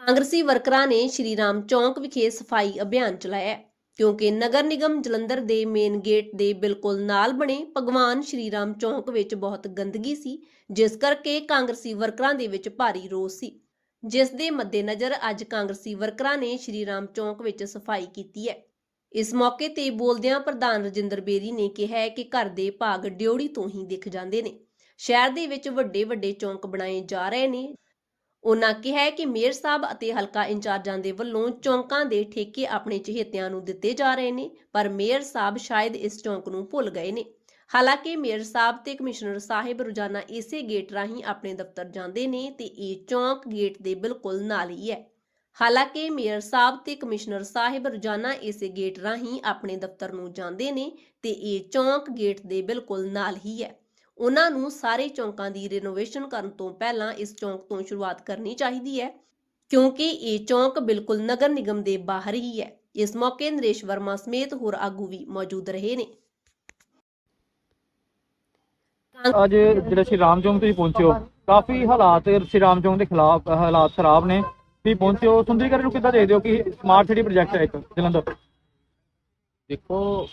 ਕਾਂਗਰਸੀ ਵਰਕਰਾਂ ਨੇ ਸ਼੍ਰੀ ਰਾਮ ਚੌਂਕ ਵਿਖੇ ਸਫ਼ਾਈ ਅਭਿਆਨ ਚਲਾਇਆ ਕਿਉਂਕਿ ਨਗਰ ਨਿਗਮ ਜਲੰਧਰ ਦੇ ਮੇਨ ਗੇਟ ਦੇ ਬਿਲਕੁਲ ਨਾਲ ਬਣੇ ਭਗਵਾਨ ਸ਼੍ਰੀ ਰਾਮ ਚੌਂਕ ਵਿੱਚ ਬਹੁਤ ਗੰਦਗੀ ਸੀ, ਜਿਸ ਕਰਕੇ ਕਾਂਗਰਸੀ ਵਰਕਰਾਂ ਦੇ ਵਿੱਚ ਭਾਰੀ ਰੋਸ ਸੀ। ਜਿਸ ਦੇ ਮੱਦੇਨਜ਼ਰ ਅੱਜ ਕਾਂਗਰਸੀ ਵਰਕਰਾਂ ਨੇ ਸ਼੍ਰੀ ਰਾਮ ਚੌਂਕ ਵਿੱਚ ਸਫ਼ਾਈ ਕੀਤੀ ਹੈ। ਇਸ ਮੌਕੇ ਤੇ ਬੋਲਦਿਆਂ ਪ੍ਰਧਾਨ ਰਜਿੰਦਰ ਬੇਰੀ ਨੇ ਕਿਹਾ ਕਿ ਘਰ ਦੇ ਭਾਗ ਡਿਉੜੀ ਤੋਂ ਹੀ ਦਿਖ ਜਾਂਦੇ ਨੇ। ਸ਼ਹਿਰ ਦੇ ਵਿੱਚ ਵੱਡੇ ਵੱਡੇ ਚੌਂਕ ਬਣਾਏ ਜਾ ਰਹੇ ਨੇ ਉਨ੍ਹਾਂ ਕਿਹਾ ਕਿ ਮੇਅਰ ਸਾਹਿਬ ਅਤੇ ਹਲਕਾ ਇੰਚਾਰਜਾਂ ਦੇ ਵੱਲੋਂ ਚੌਂਕਾਂ ਦੇ ਠੇਕੇ ਆਪਣੇ ਚਹੇਤਿਆਂ ਨੂੰ ਦਿੱਤੇ ਜਾ ਰਹੇ ਨੇ, ਪਰ ਮੇਅਰ ਸਾਹਿਬ ਸ਼ਾਇਦ ਇਸ ਚੌਂਕ ਨੂੰ ਭੁੱਲ ਗਏ ਨੇ। ਹਾਲਾਂਕਿ ਮੇਅਰ ਸਾਹਿਬ ਤੇ ਕਮਿਸ਼ਨਰ ਸਾਹਿਬ ਰੋਜ਼ਾਨਾ ਇਸੇ ਗੇਟ ਰਾਹੀਂ ਆਪਣੇ ਦਫ਼ਤਰ ਜਾਂਦੇ ਨੇ ਤੇ ਇਹ ਚੌਂਕ ਗੇਟ ਦੇ ਬਿਲਕੁਲ ਨਾਲ ਹੀ ਹੈ। ਹਾਲਾਂਕਿ ਮੇਅਰ ਸਾਹਿਬ ਤੇ ਕਮਿਸ਼ਨਰ ਸਾਹਿਬ ਰੋਜ਼ਾਨਾ ਇਸੇ ਗੇਟ ਰਾਹੀਂ ਆਪਣੇ ਦਫ਼ਤਰ ਨੂੰ ਜਾਂਦੇ ਨੇ ਤੇ ਇਹ ਚੌਂਕ ਗੇਟ ਦੇ ਬਿਲਕੁਲ ਨਾਲ ਹੀ ਹੈ। ਉਹਨਾਂ ਨੂੰ ਸਾਰੇ ਚੌਂਕਾਂ ਦੀ ਰਿਨੋਵੇਸ਼ਨ ਕਰਨ ਤੋਂ ਪਹਿਲਾਂ ਇਸ ਚੌਂਕ ਤੋਂ ਸ਼ੁਰੂਆਤ ਕਰਨੀ ਚਾਹੀਦੀ ਹੈ ਕਿਉਂਕਿ ਇਹ ਚੌਂਕ ਬਿਲਕੁਲ ਨਗਰ ਨਿਗਮ ਦੇ ਬਾਹਰ ਹੀ ਹੈ। ਇਸ ਮੌਕੇ ਨਰੇਸ਼ ਵਰਮਾ ਸਮੇਤ ਹੋਰ ਆਗੂ ਵੀ ਮੌਜੂਦ ਰਹੇ ਨੇ। ਅੱਜ ਜਿਹੜੇ ਸ਼੍ਰੀ ਰਾਮ ਚੌਂਕ ਤੁਸੀਂ ਪਹੁੰਚੇ ਹੋ ਕਾਫੀ ਹਾਲਾਤ ਸ਼੍ਰੀ ਰਾਮ ਚੌਂਕ ਦੇ ਖਿਲਾਫ ਹਾਲਾਤ ਖਰਾਬ ਨੇ। ਤੁਸੀਂ ਪਹੁੰਚੇ ਹੋ ਸੁੰਦਰੀਕਰਨ ਨੂੰ ਕਿੱਦਾਂ ਦੇਖਦੇ ਹੋ ਕਿ ਸਮਾਰਟ ਸਿਟੀ ਪ੍ਰੋਜੈਕਟ ਹੈ ਇੱਕ ਜਲੰਧਰ? ਦੇਖੋ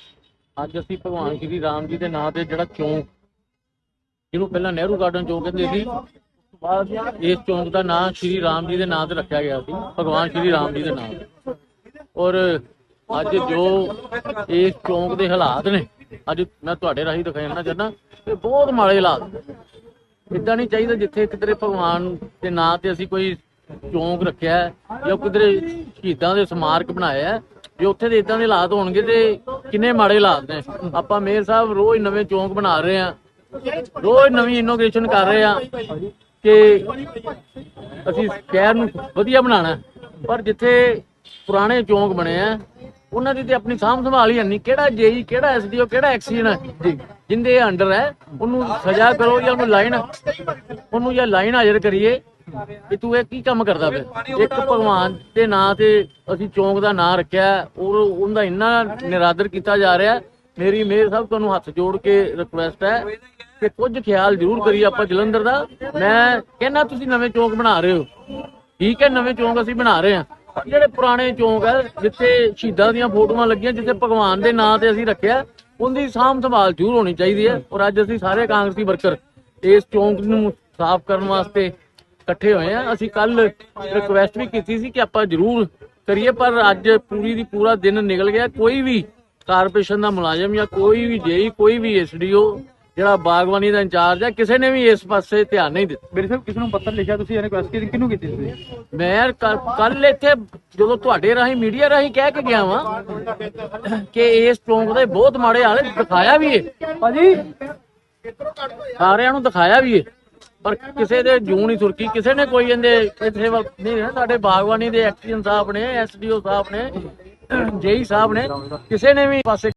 ਅੱਜ ਅਸੀਂ ਭਗਵਾਨ ਸ਼੍ਰੀ ਰਾਮ ਜੀ ਦੇ ਨਾਂ ਤੇ ਜਿਹੜਾ ਚੌਂਕ ਜਿਹਨੂੰ ਪਹਿਲਾਂ ਨਹਿਰੂ ਗਾਰਡਨ ਚੌਂਕ ਕਹਿੰਦੇ ਸੀ ਬਾਅਦ ਇਸ ਚੌਂਕ ਦਾ ਨਾਂ ਸ਼੍ਰੀ ਰਾਮ ਜੀ ਦੇ ਨਾਂ ਤੇ ਰੱਖਿਆ ਗਿਆ ਸੀ, ਭਗਵਾਨ ਸ਼੍ਰੀ ਰਾਮ ਜੀ ਦੇ ਨਾਂ ਤੇ। ਔਰ ਅੱਜ ਜੋ ਇਸ ਚੌਂਕ ਦੇ ਹਾਲਾਤ ਨੇ, ਅੱਜ ਮੈਂ ਤੁਹਾਡੇ ਰਾਹੀਂ ਦਿਖਾਉਣਾ ਚਾਹੁੰਦਾ ਕਿ ਬਹੁਤ ਮਾੜੇ ਹਾਲਾਤ ਇਦਾਂ ਨਹੀਂ ਚਾਹੀਦਾ ਜਿੱਥੇ ਕਿਧਰੇ ਭਗਵਾਨ ਦੇ ਨਾਂ ਤੇ ਅਸੀਂ ਕੋਈ ਚੌਂਕ ਰੱਖਿਆ ਜਾਂ ਕਿਧਰੇ ਸ਼ਹੀਦਾਂ ਦੇ ਸਮਾਰਕ ਬਣਾਇਆ ਜੇ ਉੱਥੇ ਦੇ ਇਦਾਂ ਦੇ ਹਾਲਾਤ ਹੋਣਗੇ ਤੇ ਕਿੰਨੇ ਮਾੜੇ ਹਾਲਾਤ ਨੇ। ਆਪਾਂ ਮੇਅਰ ਸਾਹਿਬ ਰੋਜ਼ ਨਵੇਂ ਚੌਂਕ ਬਣਾ ਰਹੇ ਆ ਰੋਜ਼ ਨਵੀਂ ਇਨੋਗ੍ਰੇਸ਼ਨ ਕਰ ਰਹੇ ਆ ਕਿ ਅਸੀਂ ਸ਼ਹਿਰ ਨੂੰ ਵਧੀਆ ਬਣਾਉਣਾ ਪਰ ਜਿੱਥੇ ਪੁਰਾਣੇ ਚੌਂਕ ਬਣੇ ਆ ਉਹਨਾਂ ਦੀ ਤੇ ਆਪਣੀ ਸਾਂਭ ਸੰਭਾਲ ਹੀ ਨਹੀਂ। ਕਿਹੜਾ ਜੇਈ ਕਿਹੜਾ ਐਸਡੀਓ ਕਿਹੜਾ ਐਕਸੀਅਨ ਜਿੰਦੇ ਅੰਡਰ ਹੈ ਉਹਨੂੰ ਸਜ਼ਾ ਕਰੋ ਜਾਂ ਉਹਨੂੰ ਲਾਈਨ ਉਹਨੂੰ ਜਾਂ ਲਾਈਨ ਹਾਜ਼ਰ ਕਰੀਏ ਕਿ ਤੂੰ ਇਹ ਕੀ ਕੰਮ ਕਰਦਾ ਪਿਆ? ਇੱਕ ਭਗਵਾਨ ਦੇ ਨਾਂ ਤੇ ਅਸੀਂ ਚੌਂਕ ਦਾ ਨਾਂ ਰੱਖਿਆ ਹੈ, ਉਹਦਾ ਇੰਨਾ ਨਿਰਾਦਰ ਕੀਤਾ ਜਾ ਰਿਹਾ। ਮੇਰੀ ਮੇਰ ਸਾਹਿਬ ਤੁਹਾਨੂੰ ਹੱਥ ਜੋੜ ਕੇ ਰਿਕੁਐਸਟ ਹੈ ਕਿ ਕੁਝ ਖਿਆਲ ਜ਼ਰੂਰ ਕਰੀਏ ਆਪਾਂ ਜਲੰਧਰ ਦਾ। ਮੈਂ ਕਹਿੰਦਾ, ਤੁਸੀਂ ਨਵੇਂ ਚੌਂਕ ਬਣਾ ਰਹੇ ਹੋ। ਠੀਕ ਹੈ, ਨਵੇਂ ਚੌਂਕ ਅਸੀਂ ਬਣਾ ਰਹੇ ਹਾਂ। ਜਿਹੜੇ ਪੁਰਾਣੇ ਚੌਂਕ ਹੈ ਜਿੱਥੇ ਸ਼ਹੀਦਾਂ ਦੀਆਂ ਫੋਟੋਆਂ ਲੱਗੀਆਂ, ਜਿੱਥੇ ਭਗਵਾਨ ਦੇ ਨਾਂ ਤੇ ਅਸੀਂ ਰੱਖਿਆ, ਉਹਦੀ ਸਾਂਭ ਸੰਭਾਲ ਜ਼ਰੂਰ ਹੋਣੀ ਚਾਹੀਦੀ ਹੈ। ਔਰ ਅੱਜ ਅਸੀਂ ਸਾਰੇ ਕਾਂਗਰਸੀ ਵਰਕਰ ਇਸ ਚੌਂਕ ਨੂੰ ਸਾਫ਼ ਕਰਨ ਵਾਸਤੇ ਇਕੱਠੇ ਹੋਏ ਆ ਅਸੀਂ ਕੱਲ ਰਿਕੁਐਸਟ ਵੀ ਕੀਤੀ ਸੀ ਕਿ ਆਪਾਂ ਜ਼ਰੂਰ ਕਰੀਏ, ਪਰ ਅੱਜ ਪੂਰੀ ਦੀ ਪੂਰਾ ਦਿਨ ਨਿਕਲ ਗਿਆ। ਕੋਈ ਵੀ ਕਾਰਪੋਰੇਸ਼ਨ ਦਾ ਮੁਲਾਜ਼ਮ ਜਾਂ ਕੋਈ ਵੀ ਜੇਈ, ਕੋਈ ਵੀ ਐਸਡੀਓ ਜਿਹੜਾ ਬਾਗਬਾਨੀ ਦਾ ਇੰਚਾਰਜ ਹੈ ਕਿਸੇ ਨੇ ਵੀ ਇਸ ਪਾਸੇ ਧਿਆਨ ਨਹੀਂ ਦਿੱਤਾ। ਮੇਰੇ ਸਾਹਿਬ ਕਿਸੇ ਨੂੰ ਪੱਤਰ ਲਿਖਿਆ ਤੁਸੀਂ ਰਿਕੁਐਸਟ ਕੀਤੀ ਕਿਹਨੂੰ ਕੀਤੀ ਤੁਸੀਂ? ਮੈਂ ਕੱਲ ਇੱਥੇ ਜਦੋਂ ਤੁਹਾਡੇ ਰਾਹੀਂ ਮੀਡੀਆ ਰਾਹੀਂ ਕਹਿ ਕੇ ਗਿਆ ਵਾਂ ਕਿ ਇਸ ਚੌਂਕ ਦੇ ਬਹੁਤ ਮਾੜੇ ਹਾਲ ਹੈ, ਦਿਖਾਇਆ ਵੀ ਹੈ ਭਾਜੀ? ਸਾਰਿਆਂ ਨੂੰ ਦਿਖਾਇਆ ਵੀ ਹੈ ਪਰ ਕਿਸੇ ਦੇ ਜੂੰ ਨਹੀਂ ਸੁਰਕੀ ਕਿਸੇ ਨੇ ਕੋਈ ਇਹਦੇ ਇੱਥੇ ਨਹੀਂ ਹੈ ਸਾਡੇ ਬਾਗਬਾਨੀ ਦੇ ਐਕਸੀਅਨ ਸਾਹਿਬ ਨੇ ਐਸਡੀਓ ਸਾਹਿਬ ਨੇ ਜੇਈ ਸਾਹਿਬ ਨੇ ਕਿਸੇ ਨੇ ਵੀ ਪਾਸੇ